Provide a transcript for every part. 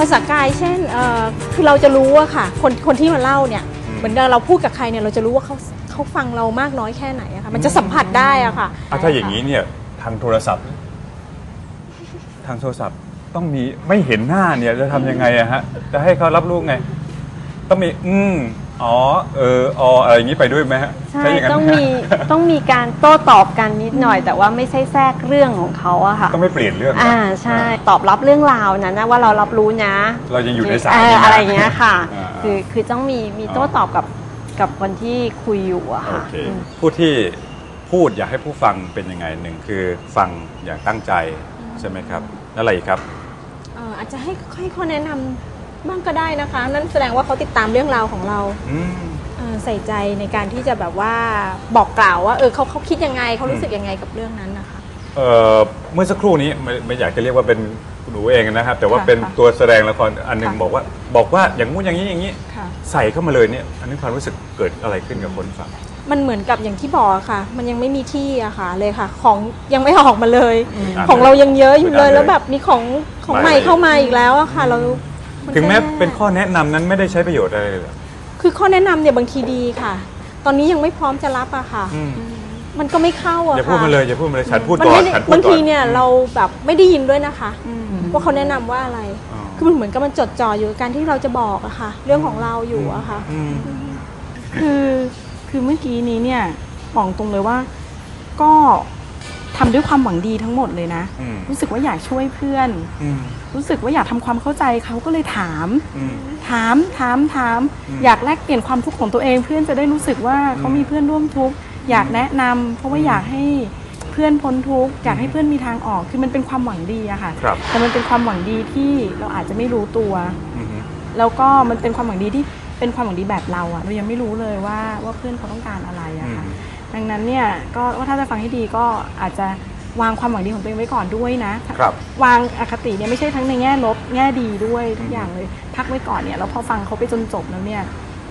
ภาษากายเช่นเอ่อคือเราจะรู้อะค่ะ คนคนที่มาเล่าเนี่ยอืม เหมือนเราพูดกับใครเนี่ยเราจะรู้ว่าเขาเขาฟังเรามากน้อยแค่ไหนอะค่ะมันจะสัมผัสได้อะค่ะ อะถ้าอย่างนี้เนี่ยทางโทรศัพท์ ทางโทรศัพท์ต้องมีไม่เห็นหน้าเนี่ยจะทำยังไงอะฮะ จะให้เขารับรู้ไง ต้องมี อืม อ๋อเออออะไรอย่างนี้ไปด้วยไหมฮะใช่ย่านั้นต้องไหฮะมีต้องมีการโต้ตอบกันนิดหน่อย แต่ว่าไม่ใช่แทรกเรื่องของเขาอะค่ะต้องไม่เปลี่ยนเรื่องนะอ่าใช่ตอบรับเรื่องราวนั้นนะว่าเรารับรู้นะ เรายังอยู่ในสายเอนี้อนะอะไรอย่างเงี้ยค่ะอ่าคือคือต้องมีมีโต้ตอบกับกับคนที่คุยอยู่อะโอค่ะเคอืมผู้ที่พูดอยากให้ผู้ฟังเป็นยังไงหนึ่งคือฟังอย่างตั้งใจใช่ไหมครับแล้วอะไรอีกครับเอ่ออาจจะให้ให้ข้อแนะนำ บ้างก็ได้นะคะ นั่นแสดงว่าเขาติดตามเรื่องราวของเราอืม เอ่อใส่ใจในการที่จะแบบว่าบอกกล่าวว่าเออเขาเขาคิดยังไงเขารู้สึกยังไงกับเรื่องนั้นนะคะ เอ่อเมื่อสักครู่นี้ไม่ไม่อยากจะเรียกว่าเป็นหนูเองนะครับ แต่ว่าค่ะเป็นค่ะตัวแสดงละครอันหนึ่งค่ะ บอกว่า บอกว่าอย่างงู้นอย่างนี้อย่างนี้ ค่ะ ใส่เข้ามาเลยเนี่ย อันนี้ความรู้สึกเกิดอะไรขึ้นกับคนฟัง มันเหมือนกับอย่างที่บอกอะค่ะ มันยังไม่มีที่อะค่ะเลยค่ะ ของยังไม่ออกมาเลยอ่านของเรายังเยอะอยู่เลยอ่านเลยแล้วแบบมีของของหลายใหม่เข้ามาอีกแล้วอะค่ะ เรา นถึงแม้ก็ย่เป็นข้อแนะนำนั้นไม่ได้ใช้ประโยชน์อะไรเลยเหรอ คือข้อแนะนำเนี่ยบางทีดีค่ะ ตอนนี้ยังไม่พร้อมจะรับอะค่ะ อืม มันก็ไม่เข้าอะอย่าค่ะพูดมาเลยอย่าพูดมาเลยฉันพูดมันก่อนไม่ได้ฉันพูดบางก่อทีนเนี่ยเราแบบไม่ได้ยินด้วยนะคะ อืมว่าเขาแนะนำว่าอะไร อ๋อ คือมันเหมือนกับมันจดจ่ออยู่กับการที่เราจะบอกอะค่ะ เรื่องของเราอยู่อะค่ะ อืม คือคือเมื่อกี้นี้เนี่ยบอกตรงเลยว่า ก็ทำด้วยความหวังดีทั้งหมดเลยนะ อืม รู้สึกว่าอยากช่วยเพื่อน อืม รู้สึกว่าอยากทำความเข้าใจเขาก็เลยถามอืมถามถามถามอืมอยากแลกเปลี่ยนความทุกข์ของตัวเอง เพื่อนจะได้รู้สึกว่าเขามีเพื่อนร่วมทุกข์อยากแนะนำเพราะว่าอยากให้เพื่อนพ้นทุกข์อยากให้เพื่อนมีทางออกคือมันเป็นความหวังดีอะค่ะครับแต่มันเป็นความหวังดีที่เราอาจจะไม่รู้ตัวอืมแล้วก็มันเป็นความหวังดีที่เป็นความหวังดีแบบเราอะเรายังไม่รู้เลยว่าว่าเพื่อนเขาต้องการอะไรอะค่ะอืมดังนั้นเนี่ยก็ว่าถ้าจะฟังให้ดีก็อาจจะ วางความหวังดีของตัวเองไว้ก่อนด้วยนะครับวางอคติเนี่ยไม่ใช่ทั้งในแง่ลบแง่ดีด้วยทุกอย่างเลยพักไว้ก่อนเนี่ยแล้วพอฟังเขาไปจนจบแล้วเนี่ย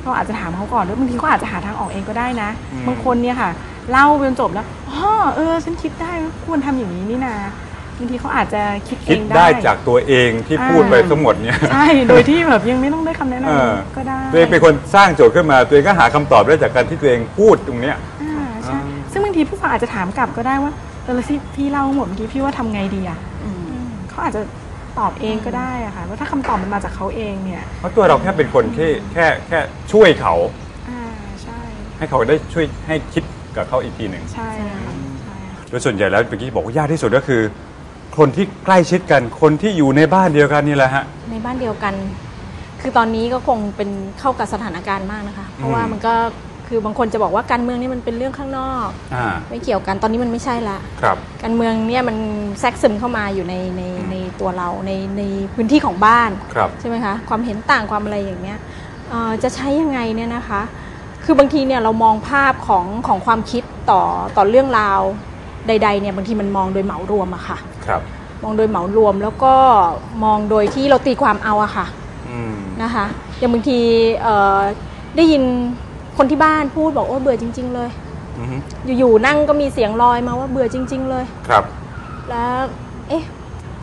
ก็อาจจะถามเขาก่อนด้วยบางทีเขาอาจจะหาทางออกเองก็ได้นะอืมบางคนเนี่ยค่ะเล่าไปจนจบแล้วอ๋อเออ ฉันคิดได้ว่าควรทำอย่างนี้นี่นาบางทีเขาอาจจะคิดเอคิดงได้จากตัวเองที่พูดไปอ่าทั้งหมดเนี่ยใช่โดยที่แบบยังไม่ต้องได้คำแนะนเออำก็ได้ตัวเองเป็นคนสร้างโจทย์ขึ้นมา ตัวเองก็หาคำตอบได้จากการที่ตัวเองพูดตรงเนี้ยอ่าใช่อ่าซึ่งบางทีผู้ฟังอาจจะถามกลับก็ได้ว่า เออแล้วที่พี่เล่าหมดเมื่อกี้พี่ว่าทำไงดีอะเขาอาจจะตอบเองก็ได้อะค่ะว่าถ้าคำตอบมันมาจากเขาเองเนี่ยเพราะตัวเราแค่เป็นคนแค่แค่แค่ช่วยเขาอ่าใช่ให้เขาได้ช่วยให้คิดกับเขาอีกทีหนึ่งใช่ค่ะใช่ค่ะโดยส่วนใหญ่แล้วเมื่อกี้บอกว่ายากที่สุดก็คือ คนที่ใกล้ชิดกันคนที่อยู่ในบ้านเดียวกันนี่แหละฮะในบ้านเดียวกัน คือตอนนี้ก็คงเป็นเข้ากับสถานการณ์มากนะคะ เพราะว่าอืมมันก็ คือบางคนจะบอกว่าการเมืองนี่มันเป็นเรื่องข้างนอก อ่าไม่เกี่ยวกันตอนนี้มันไม่ใช่ละ ครับ การเมืองเนี่ยมันแทรกซึมเข้ามาอยู่ในในในตัวเราในในพื้นที่ของบ้าน ครับ ใช่ไหมคะความเห็นต่างความอะไรอย่างเงี้ยเอ่อจะใช้ยังไงเนี่ยนะคะ คือบางทีเนี่ยเรามองภาพของของความคิดต่อต่อเรื่องราวใดๆเนี่ยบางทีมันมองโดยเหมารวมอะค่ะ ครับ มองโดยเหมารวมแล้วก็มองโดยที่เราตีความเอาอะค่ะอืม นะคะอย่างบางทีเอ่อได้ยิน คนที่บ้านพูดบอกว่าเบื่อจริง ๆ เลย อือฮึอยู่ๆนั่งก็มีเสียงลอยมาว่าเบื่อจริง ๆ เลย ครับ แล้ว เอ๊ะ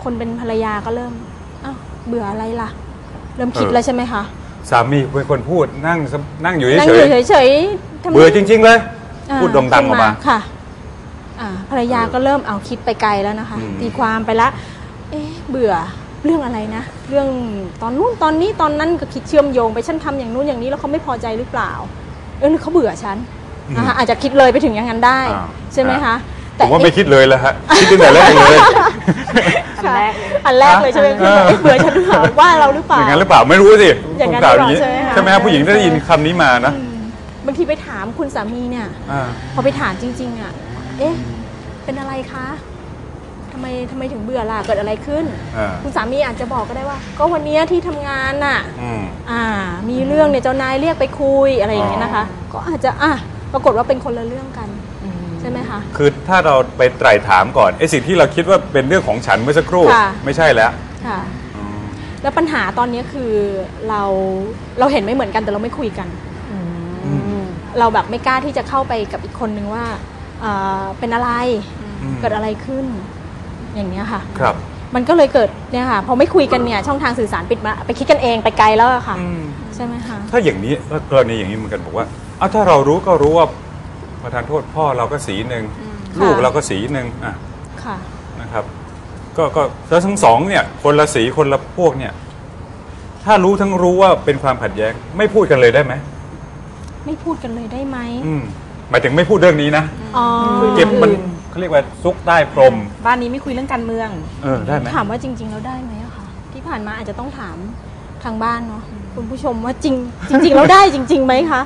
คนเป็นภรรยาก็เริ่มอ้าวเบื่ออะไรล่ะ เริ่มคิดเออ แล้วใช่ไหมคะสามีเป็นคนพูดนั่งสนั่งอยู่นั่งเฉอยยู่เฉยๆทำๆไม เบื่อจริง ๆ เลยอ่าพูดดังๆออกมา ขึ้นค่ะอ่าภรรยาก็เริ่มเอาคิดไปไกลแล้วนะคะ อืม ตีความไปละ เอ๊ะเบื่อเรื่องอะไรนะ เรื่องตอนนู้นตอนนี้ตอนนั้นก็คิดเชื่อมโยงไปฉันทำอย่างนู้นอย่างนี้แล้วเขาไม่พอใจหรือเปล่า เออหรือเขาเบื่อฉันนะคะอาจจะคิดเลยไปถึงอย่างนั้นได้อ่าใช่ไหมคะผมว่าไม่คิดเลยแล้วฮะคิดตั้งแต่แรกเลยค่ะอันแรกเลยใช่ไหมเออเอ๊ะเบื่อฉันหรือเปล่าว่าเราหรือเปล่าอย่างนั้นหรือเปล่าไม่รู้สิอย่างนั้นผมกล่าวหรือเปล่าใช่ไหมคะใช่ไหมฮะผู้หญิงได้ยินคำนี้มานะบางทีไปถามคุณสามีเนี่ยอ่าพอไปถามจริง ๆอะเอ๊ะเป็นอะไรคะทำไมทำไมถึงเบื่อล่ะเกิดอะไรขึ้น อ่า คุณสามีอาจจะบอกก็ได้ว่า ก็วันเนี้ยที่ทำงานน่ะ อืม อ่า มีเรื่องเนี่ยเจ้านายเรียกไปคุยอะไรอย่างเงี้ยนะคะ ก็อาจจะอะปรากฏว่าเป็นคนละเรื่องกัน ใช่ไหมคะ คือถ้าเราไปไตร่ถามก่อนไอ้สิ่งที่เราคิดว่าเป็นเรื่องของฉันเมื่อสักครู่ ค่ะ ไม่ใช่แล้วค่ะแล้วปัญหาตอนนี้คือเราเราเห็นไม่เหมือนกันแต่เราไม่คุยกัน เราแบบไม่กล้าที่จะเข้าไปกับอีกคนนึงว่าเอ่อเป็นอะไรอืม เกิดอะไรขึ้น อย่างเนี้ยค่ะ ครับ มันก็เลยเกิดเนี่ยค่ะพอไม่คุยกันเนี่ยช่องทางสื่อสารปิดมาไปคิดกันเองไปไกลแล้วอะค่ะ อืม ใช่ไหมคะ ถ้าอย่างนี้กรณีอย่างนี้เหมือนกันบอกว่าอ้าวถ้าเรารู้ก็รู้ว่าประธานโทษพ่อเราก็สีหนึ่งค่ะลูกเราก็สีหนึ่งอะค่ะ นะครับ ก็ก็แล้วทั้งสองเนี่ย คนละสีคนละพวกเนี่ย ถ้ารู้ทั้งรู้ว่าเป็นความขัดแย้ง ไม่พูดกันเลยได้ไหมไม่พูดกันเลยได้ไหมอืมหมายถึงไม่พูดเรื่องนี้นะ อ๋อ เก็บมัน เขาเรียกว่าซุกใต้พรม บ้านนี้ไม่คุยเรื่องการเมือง เออได้ไหมถามว่าจริง ๆ แล้วได้ไหมอะคะที่ผ่านมาอาจจะต้องถามทางบ้านเนาะคุณผู้ชมว่าจริง จริงๆแล้วได้จริงๆไหมคะ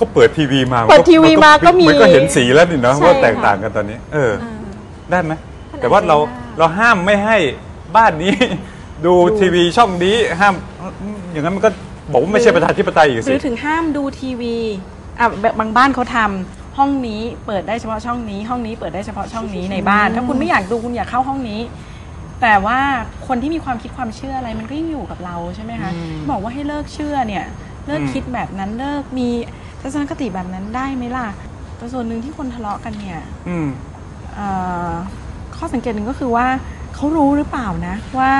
ก็เปิดทีวีมาเปิดทีวีมาก็มีมันก็เห็นสีแล้วนี่เนาะใช่ว่าแตกค่ะ ต่างกันตอนนี้ เออ อ่า ได้ไหมมันแต่ว่าเราอาจจะได้ เราห้ามไม่ให้บ้านนี้ ดูทีวีช่องนี้ห้ามอย่างนั้นมันก็บอกว่าไม่ใช่ประชาธิปไตยอีกหสิรือถึงห้ามดูทีวีอะแบบบางบ้านเขาทำ ห้องนี้เปิดได้เฉพาะช่องนี้ ห้องนี้เปิดได้เฉพาะช่องนี้ในบ้าน ถ้าคุณไม่อยากดูคุณอยากเข้าห้องนี้ แต่ว่าคนที่มีความคิดความเชื่ออะไรมันก็ยังอยู่กับเราใช่ไหมคะบอกว่าให้เลิกเชื่อเนี่ยเลิกคิดแบบนั้นเลิกมีทัศนคติแบบนั้นได้ไหมล่ะแต่ส่วนหนึ่งที่คนทะเลาะกันเนี่ยอืมเอ่อข้อสังเกตหนึ่งก็คือว่าเขารู้หรือเปล่านะว่า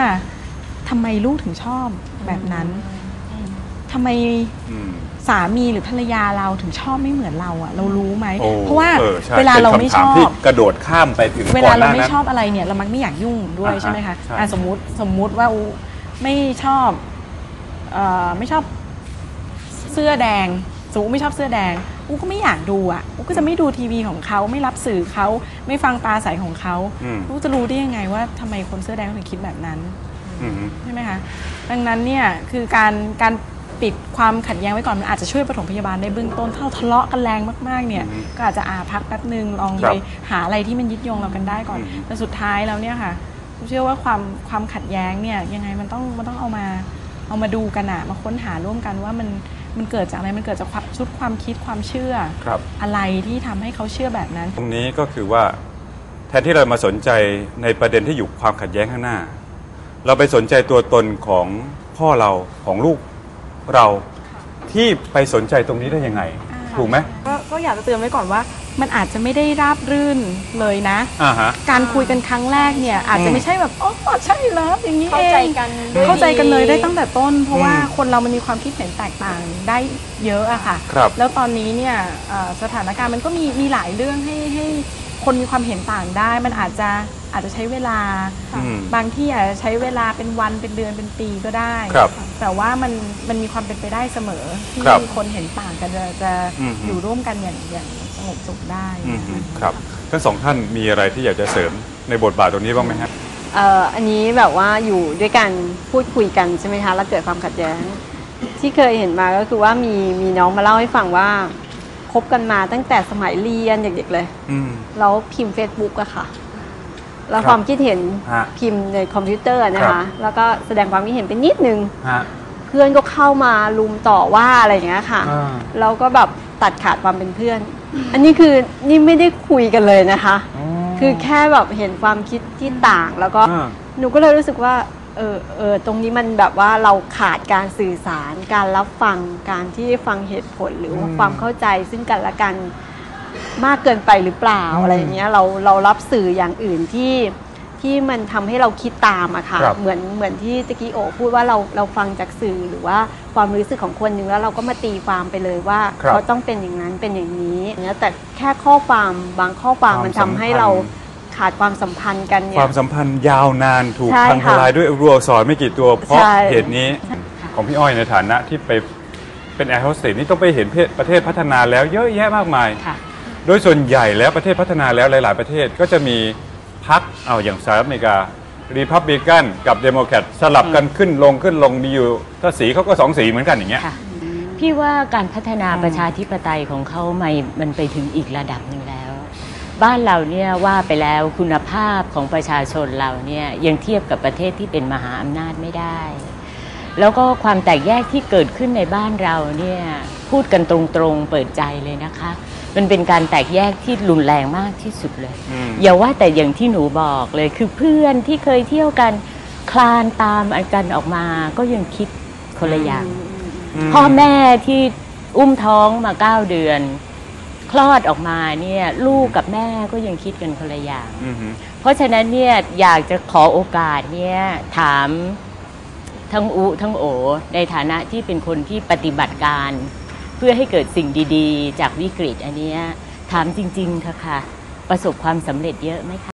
ทำไมลูกถึงชอบแบบนั้น ทำไมอืม สามีหรือภรรยาเราถึงชอบไม่เหมือนเราอะเรารู้ไหม โอ้เพราะว่าออใช่เวลาเราป็นไม่คำถชอบ ที่กระโดดข้ามไปถึงเวก่ลาอนหเราน้าไม่นั้น ชอบอะไรเนี่ยเรามักไม่อยากยุ่งด้วยอ่าฮะใช่ไหมคะใช่ อะสมมติสมมุติว่าอูไม่ชอบเอ่อไม่ชอบเสื้อแดงสมมติไม่ชอบเสื้อแดงอูก็ไม่อยากดูอะอูก็จะไม่ดูทีวีของเขาไม่รับสื่อเขาไม่ฟังปลาใสของเขาอืมอูจะรู้ได้ยังไงว่าทำไมคนเสื้อแดงถึงคิดแบบนั้น อืม ใช่ไหมคะ ดังนั้นเนี่ยคือการการ ปิดความขัดแย้งไว้ก่อนมันอาจจะช่วยปฐมพยาบาลได้เบื้องต้นถ้าเราทะเลาะกันแรงมากๆเนี่ยอืมก็อาจจะอาพักแป๊บหนึ่งลองครัไปบหาอะไรที่มันยึดโยงเรากันได้ก่อนอืมแต่สุดท้ายแล้วเนี่ยค่ะผมเชื่อว่าความความขัดแย้งเนี่ยยังไงมันต้องมันต้องเอามาเอามาดูกันอะมาค้นหาร่วมกันว่ามันมันเกิดจากอะไรมันเกิดจากความชุดความคิดความเชื่อครับอะไรที่ทำให้เขาเชื่อแบบนั้น ตรงนี้ก็คือว่าแทนที่เรามาสนใจในประเด็นที่อยู่ความขัดแย้งข้างหน้า เราไปสนใจตัวตนของพ่อเราของลูก เราที่ไปสนใจตรงนี้ได้ยังไงถูกไหม ก็ก็อยากจะเตือนไว้ก่อนว่า มันอาจจะไม่ได้ราบรื่นเลยนะ อ่าฮะ การคุยกันครั้งแรกเนี่ยอาจจะอืมไม่ใช่แบบอ๋อใช่เหรออย่างนี้เข้าเองใจกันด้วยเข้าใจกันเลยได้ตั้งแต่ต้น เพราะว่าอืมคนเรามันมีความคิดเห็นแตกต่างได้เยอะอะค่ะ ครับ แล้วตอนนี้เนี่ยเอ่อสถานการณ์มันก็มีมีหลายเรื่องให้ให้คนมีความเห็นต่างได้ มันอาจจะ อาจจะใช้เวลา อืม บางที่อาจจะใช้เวลาเป็นวันเป็นเดือนเป็นปีก็ได้ ครับแต่ว่ามันมันมีความเป็นไปได้เสมอ ที่ครับคนเห็นต่างกันจะจะอืม อยู่ร่วมกันอย่างอย่างสงบสุขได้อืมครับทั้งสองท่านมีอะไรที่อยากจะเสริมในบทบาทตรงนี้บ้างไหมฮะ เอ่ออันนี้แบบว่าอยู่ด้วยกันพูดคุยกันใช่ไหมคะแล้วเกิดความขัดแย้ง ที่เคยเห็นมาก็คือว่ามีมีน้องมาเล่าให้ฟังว่าคบกันมาตั้งแต่สมัยเรียนเด็กๆเลย อืม แล้วพิมพ์ Facebook อะค่ะ แล้วครับความคิดเห็นฮะพิมพ์ในคอมพิวเตอร์นะครัคะ บ แล้วก็แสดงความคิดเห็นไปนิดนึง ฮะ เพื่อนก็เข้ามาลุมต่อว่าอะไรอย่างเงี้ยค่ะ อ่าแล้วก็แบบตัดขาดความเป็นเพื่อน อันนี้คือนี่ไม่ได้คุยกันเลยนะคะ คือแค่แบบเห็นความคิดที่ต่างแล้วก็ อ่า หนูก็เลยรู้สึกว่า เออเออตรงนี้มันแบบว่าเราขาดการสื่อสาร การรับฟัง การที่ฟังเหตุผลหรือว่าอืม ความเข้าใจซึ่งกันและกัน มากเกินไปหรือเปล่าอืมอะไรอย่างเงี้ยเราเรารับสื่ออย่างอื่นที่ที่มันทำให้เราคิดตามอะค่ะครับเหมือนเหมือนที่ตะกี้โอพูดว่าเราเราฟังจากสื่อหรือว่าความรู้สึกของคนหนึ่งแล้วเราก็มาตีความไปเลยว่าครับเขาต้องเป็นอย่างนั้นเป็นอย่างนี้อย่างเงี้ยแต่แค่ข้อความบางข้อความความมันทำให้สัมพันธ์เราขาดความสัมพันธ์กันเนี่คยวามสัมพันธ์ยาวนานถูกใช่พังทค่ะลายด้วยรัวอักษรไม่กี่ตัวเพราะใช่เหตุนี้ของพี่อ้อยในฐานะที่ไปเป็นแอร์โฮสเตสนี่ต้องไปเห็นเพศประเทศพัฒนาแล้วเยอะแยะมากมายค่ะ โดยส่วนใหญ่แล้วประเทศพัฒนาแล้วหลาย ๆ ประเทศก็จะมีพรรคเอาอย่างสหรัฐอเมริการีพับลิกันกับเดโมแครตสลับกันขึ้นลงขึ้นลงมีอยู่ถ้าสีเขาก็สองสีเหมือนกันอย่างเงี้ย ค่ะพี่ว่าการพัฒนาประชาธิปไตยของเขาไม่มันไปถึงอีกระดับหนึ่งแล้ว บ้านเราเนี่ยว่าไปแล้วคุณภาพของประชาชนเราเนี่ยยังเทียบกับประเทศที่เป็นมหาอำนาจไม่ได้ แล้วก็ความแตกแยกที่เกิดขึ้นในบ้านเราเนี่ยพูดกันตรงๆเปิดใจเลยนะคะ มันเป็นการแตกแยกที่รุนแรงมากที่สุดเลยอืมอย่าว่าแต่อย่างที่หนูบอกเลยคือเพื่อนที่เคยเที่ยวกันคลานตามอันกันออกมา ก็ยังคิดคนละอย่างพ่อแม่ที่อุ้มท้องมาเก้าเดือน คลอดออกมาเนี่ยลูกกับแม่ก็ยังคิดกันคนละอย่างอือหือเพราะฉะนั้นเนี่ยอยากจะขอโอกาสเนี่ยถามทั้งอุทั้งโอ ในฐานะที่เป็นคนที่ปฏิบัติการ เพื่อให้เกิดสิ่งดีๆ จากวิกฤตอันเนี้ยถามจริงๆค่ะค่ะ ประสบความสำเร็จเยอะไหมคะ